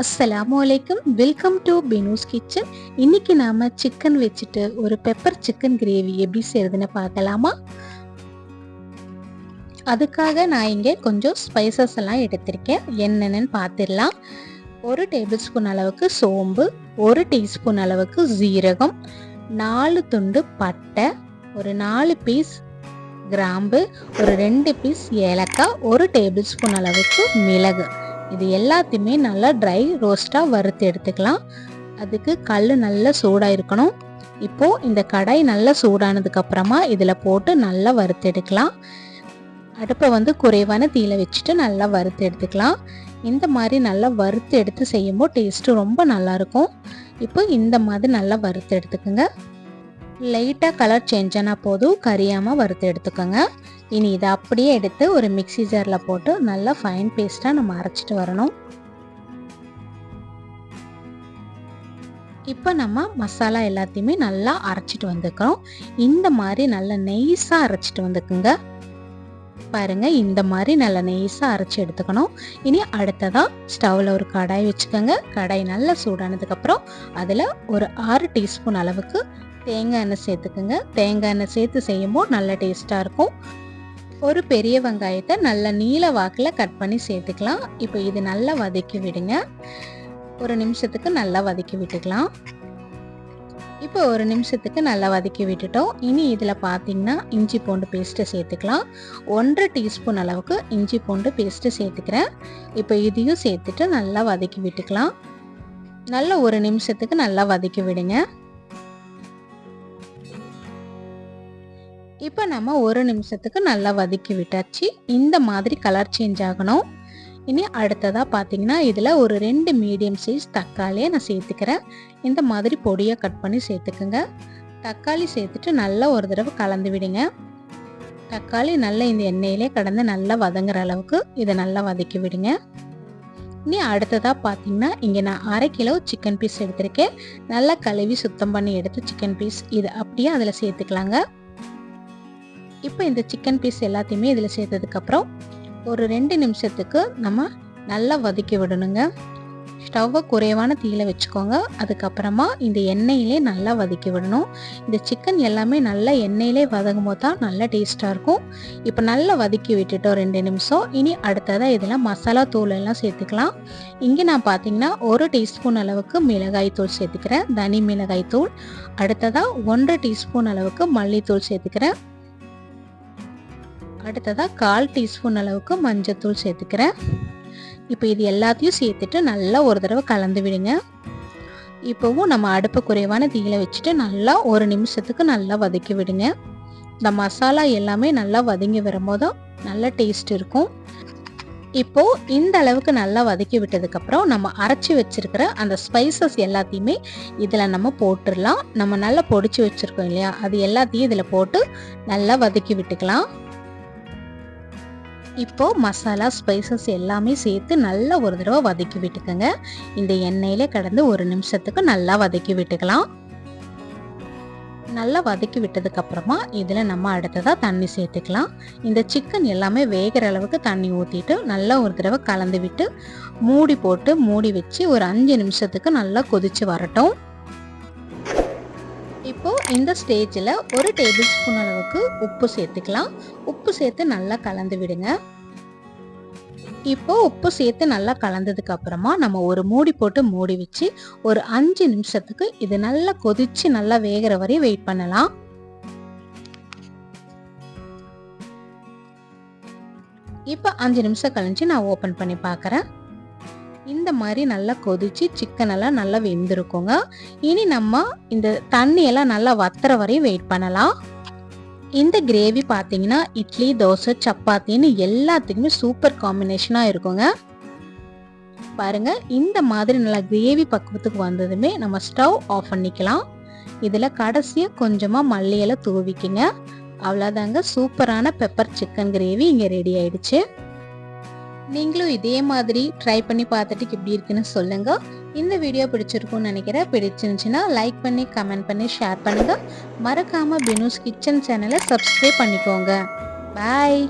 அஸ்ஸலாமு அலைக்கும். Welcome to பினூஸ் kitchen இன்னைக்கு நாம சிக்கன் வச்சுட்டு ஒரு பெப்பர் சிக்கன் கிரேவி எப்படி செய்யறதுன்னு பார்க்கலாமா? அதுக்காக நான் இங்கே கொஞ்சம் ஸ்பைசஸ் எல்லாம் எடுத்திருக்கேன். என்னென்னு பார்த்துடலாம். ஒரு டேபிள் ஸ்பூன் அளவுக்கு சோம்பு ஒரு டீஸ்பூன் அளவுக்கு ஜீரகம் நாலு துண்டு பட்டை ஒரு நாலு பீஸ் கிராம்பு ஒரு ரெண்டு பீஸ் ஏலக்காய் ஒரு டேபிள் ஸ்பூன் அளவுக்கு மிளகு. இது எல்லாத்தையுமே நல்லா ட்ரை ரோஸ்ட்டாக வறுத்து எடுத்துக்கலாம். அதுக்கு கல் நல்லா சூடாக இருக்கணும். இப்போது இந்த கடாய் நல்லா சூடானதுக்கப்புறமா இதில் போட்டு நல்லா வறுத்து எடுக்கலாம். அடுப்பை வந்து குறைவான தீயில வச்சுட்டு நல்லா வறுத்து எடுத்துக்கலாம். இந்த மாதிரி நல்லா வறுத்து எடுத்து செய்யும்போது டேஸ்ட்டு ரொம்ப நல்லாயிருக்கும் இப்போ இந்த மாதிரி நல்லா வறுத்து எடுத்துக்கோங்க. லைட்டாக கலர் சேஞ்ச் ஆனால் போதும். கரியாமல் வறுத்து எடுத்துக்கோங்க. இனி இதை அப்படியே எடுத்து ஒரு மிக்சி ஜாரில் போட்டு நல்லா ஃபைன் பேஸ்ட்டாக நம்ம அரைச்சிட்டு வரணும். இப்போ நம்ம மசாலா எல்லாத்தையுமே நல்லா அரைச்சிட்டு வந்துக்கிறோம் இந்த மாதிரி நல்லா நெய்ஸாக அரைச்சிட்டு வந்துக்குங்க. பாருங்க இந்த மாதிரி நல்லா நெய்ஸாக அரைச்சி எடுத்துக்கணும். இனி அடுத்ததாக ஸ்டவ்வில் ஒரு கடாய் வச்சுக்கோங்க. கடாய் நல்லா சூடானதுக்கப்புறம் அதில் ஒரு ஆறு டீஸ்பூன் அளவுக்கு தேங்காய் எண்ணெய் சேர்த்துக்குங்க. தேங்காய் எண்ணெய் சேர்த்து செய்யும்போது நல்ல டேஸ்ட்டாக இருக்கும். ஒரு பெரிய வெங்காயத்தை நல்ல நீல வாக்கில் கட் பண்ணி சேர்த்துக்கலாம். இப்போ இது நல்லா வதக்கி விடுங்க. ஒரு நிமிஷத்துக்கு நல்லா வதக்கி விட்டுக்கலாம். இப்போ ஒரு நிமிஷத்துக்கு நல்லா வதக்கி விட்டுட்டோம். இனி இதில் பார்த்தீங்கன்னா இஞ்சி பூண்டு பேஸ்ட்டை சேர்த்துக்கலாம். ஒன்றரை டீஸ்பூன் அளவுக்கு இஞ்சி பூண்டு பேஸ்ட்டு சேர்த்துக்கிறேன். இப்போ இதையும் சேர்த்துட்டு நல்லா வதக்கி விட்டுக்கலாம். நல்லா ஒரு நிமிஷத்துக்கு நல்லா வதக்கி விடுங்க. இப்போ நம்ம ஒரு நிமிஷத்துக்கு நல்லா வதக்கி விட்டாச்சு. இந்த மாதிரி கலர் சேஞ்ச் ஆகணும். இனி அடுத்ததாக பார்த்தீங்கன்னா இதில் ஒரு ரெண்டு மீடியம் சைஸ் தக்காளியை நான் சேர்த்துக்கிறேன். இந்த மாதிரி பொடியாக கட் பண்ணி சேர்த்துக்குங்க. தக்காளி சேர்த்துட்டு நல்லா ஒரு தடவை கலந்து விடுங்க. தக்காளி நல்லா இந்த எண்ணெயிலே கடந்து நல்லா வதங்குற அளவுக்கு இதை நல்லா வதக்கி விடுங்க. இனி அடுத்ததாக பார்த்தீங்கன்னா இங்கே நான் அரை கிலோ சிக்கன் பீஸ் எடுத்திருக்கேன். நல்லா கழுவி சுத்தம் பண்ணி எடுத்து சிக்கன் பீஸ் இதை அப்படியே அதில் சேர்த்துக்கலாங்க. இப்போ இந்த சிக்கன் பீஸ் எல்லாத்தையுமே இதில் சேர்த்ததுக்கப்புறம் ஒரு ரெண்டு நிமிஷத்துக்கு நம்ம நல்லா வதக்கி விடணுங்க. ஸ்டவ்வை குறைவான தீயில வச்சுக்கோங்க. அதுக்கப்புறமா இந்த எண்ணெயிலே நல்லா வதக்கி விடணும். இந்த சிக்கன் எல்லாமே நல்லா எண்ணெயிலே வதங்கும் போது தான் நல்லா டேஸ்ட்டாக இருக்கும். இப்போ நல்லா வதக்கி விட்டுட்டோம் ரெண்டு நிமிஷம். இனி அடுத்ததாக இதில் மசாலா தூள் எல்லாம் சேர்த்துக்கலாம். இங்கே நான் பார்த்தீங்கன்னா ஒரு டீஸ்பூன் அளவுக்கு மிளகாய் தூள் சேர்த்துக்கிறேன். தனி மிளகாய் தூள். அடுத்ததாக ஒன்றரை டீஸ்பூன் அளவுக்கு மல்லித்தூள் சேர்த்துக்கிறேன். அடுத்ததாக கால் டீஸ்பூன் அளவுக்கு மஞ்சத்தூள் சேர்த்துக்கிறேன். இப்போ இது எல்லாத்தையும் சேர்த்துட்டு நல்லா ஒரு தடவை கலந்து விடுங்க. இப்போவும் நம்ம அடுப்பு குறைவான தீயில வச்சுட்டு நல்லா ஒரு நிமிஷத்துக்கு நல்லா வதக்கி விடுங்க. இந்த மசாலா எல்லாமே நல்லா வதங்கி வரும்போதும் நல்ல டேஸ்ட் இருக்கும். இப்போ இந்த அளவுக்கு நல்லா வதக்கி விட்டதுக்கப்புறம் நம்ம அரைச்சி வச்சிருக்கிற அந்த ஸ்பைசஸ் எல்லாத்தையுமே இதில் நம்ம போட்டுடலாம். நம்ம நல்லா பொடிச்சு வச்சுருக்கோம் இல்லையா? அது எல்லாத்தையும் இதில் போட்டு நல்லா வதக்கி விட்டுக்கலாம். இப்போ மசாலா ஸ்பைசஸ் எல்லாமே சேர்த்து நல்லா ஒரு தடவை வதக்கி விட்டுக்கோங்க. இந்த எண்ணெயில கடந்து ஒரு நிமிஷத்துக்கு நல்லா வதக்கி விட்டுக்கலாம். நல்லா வதக்கி விட்டதுக்கு அப்புறமா இதில் நம்ம அடுத்ததாக தண்ணி சேர்த்துக்கலாம். இந்த சிக்கன் எல்லாமே வேகிற அளவுக்கு தண்ணி ஊற்றிட்டு நல்லா ஒரு தடவை கலந்து விட்டு மூடி போட்டு மூடி வச்சு ஒரு அஞ்சு நிமிஷத்துக்கு நல்லா கொதிச்சு வரட்டும். இப்போ இந்த ஸ்டேஜில் ஒரு டேபிள் ஸ்பூன் அளவுக்கு உப்பு சேர்த்துக்கலாம். உப்பு சேர்த்து நல்லா கலந்து விடுங்க. இப்போ உப்பு சேர்த்து நல்லா கலந்ததுக்கு அப்புறமா நம்ம ஒரு மூடி போட்டு மூடி வச்சு ஒரு அஞ்சு நிமிஷத்துக்கு இது நல்லா கொதிச்சு நல்லா வேகிற வரையும் வெயிட் பண்ணலாம். இப்போ அஞ்சு நிமிஷம் கழிஞ்சு நான் ஓப்பன் பண்ணி பார்க்குறேன் இந்த மாதிரி நல்லா கொதிச்சு சிக்கன் எல்லாம் நல்லா வெந்திருக்குங்க. இனி நம்ம இந்த தண்ணியெல்லாம் நல்லா வத்துற வரையும் வெயிட் பண்ணலாம். இந்த கிரேவி பார்த்தீங்கன்னா இட்லி தோசை சப்பாத்தின்னு எல்லாத்துக்குமே சூப்பர் காம்பினேஷனாக இருக்குங்க. பாருங்க இந்த மாதிரி நல்லா கிரேவி பக்குவத்துக்கு வந்ததுமே நம்ம ஸ்டவ் ஆஃப் பண்ணிக்கலாம். இதில் கடைசியாக கொஞ்சமாக மல்லியெல்லாம் தூவிக்குங்க. அவ்வளோதாங்க சூப்பரான பெப்பர் சிக்கன் கிரேவி இங்கே ரெடி ஆயிடுச்சு. நீங்களும் இதே மாதிரி ட்ரை பண்ணி பார்த்துட்டு எப்படி இருக்குன்னு சொல்லுங்கள் இந்த வீடியோ பிடிச்சிருக்கும்னு நினைக்கிறேன். பிடிச்சிருந்துச்சுன்னா லைக் பண்ணி கமெண்ட் பண்ணி ஷேர் பண்ணுங்கள் மறக்காமல் பினூஸ் கிச்சன் சேனலை சப்ஸ்கிரைப் பண்ணிக்கோங்க. பாய்